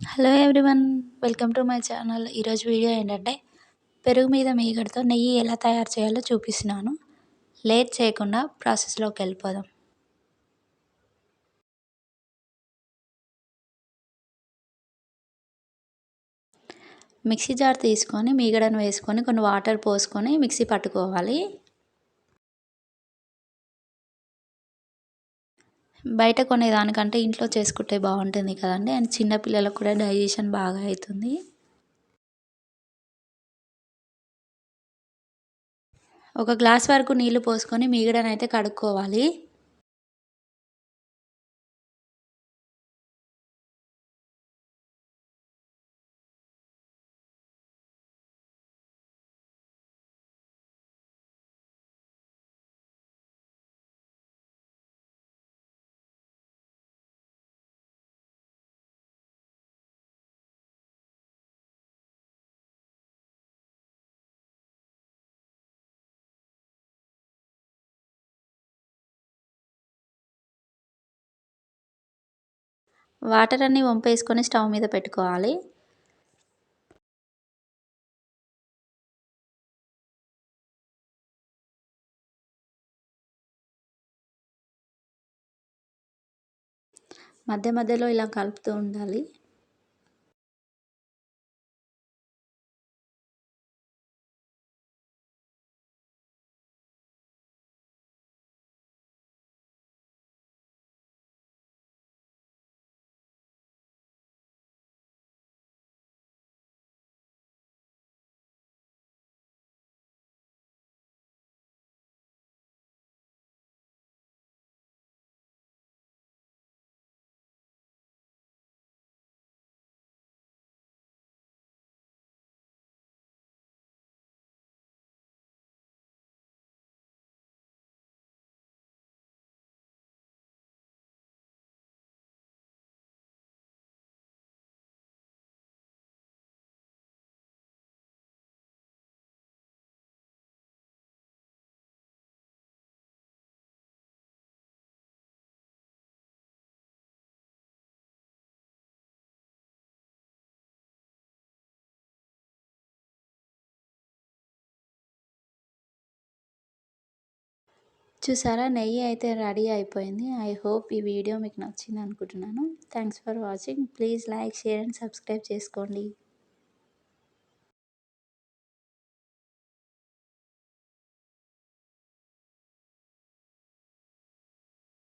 Hello everyone welcome to my channel ఈరోజు video ఏంటంటే పెరుగు మీద మీగడతో నెయ్యి ఎలా తయారు చేయాలో చూపిస్తున్నాను. లేట్ చేయకుండా ప్రాసెస్లోకి వెళ్ళిపోదాం. మిక్సీ జార్ తీసుకొని మీగడను వేసుకొని కొన్ని వాటర్ పోసుకొని మిక్సీ పట్టుకోవాలి. బయట కొనేదానికంటే ఇంట్లో చేసుకుంటే బాగుంటుంది కదండి. అండ్ చిన్నపిల్లలకు కూడా డైజెషన్ బాగా అవుతుంది. ఒక గ్లాస్ వరకు నీళ్ళు పోసుకొని మీగడనైతే కడుక్కోవాలి. వాటర్ అన్నీ వంపేసుకొని స్టవ్ మీద పెట్టుకోవాలి. మధ్య మధ్యలో ఇలా కలుపుతూ ఉండాలి. చూసారా? నెయ్యి అయితే రెడీ అయిపోయింది. ఐ హోప్ ఈ వీడియో మీకు నచ్చింది అనుకుంటున్నాను. Thanks for watching. Please like share and subscribe చేసుకోండి.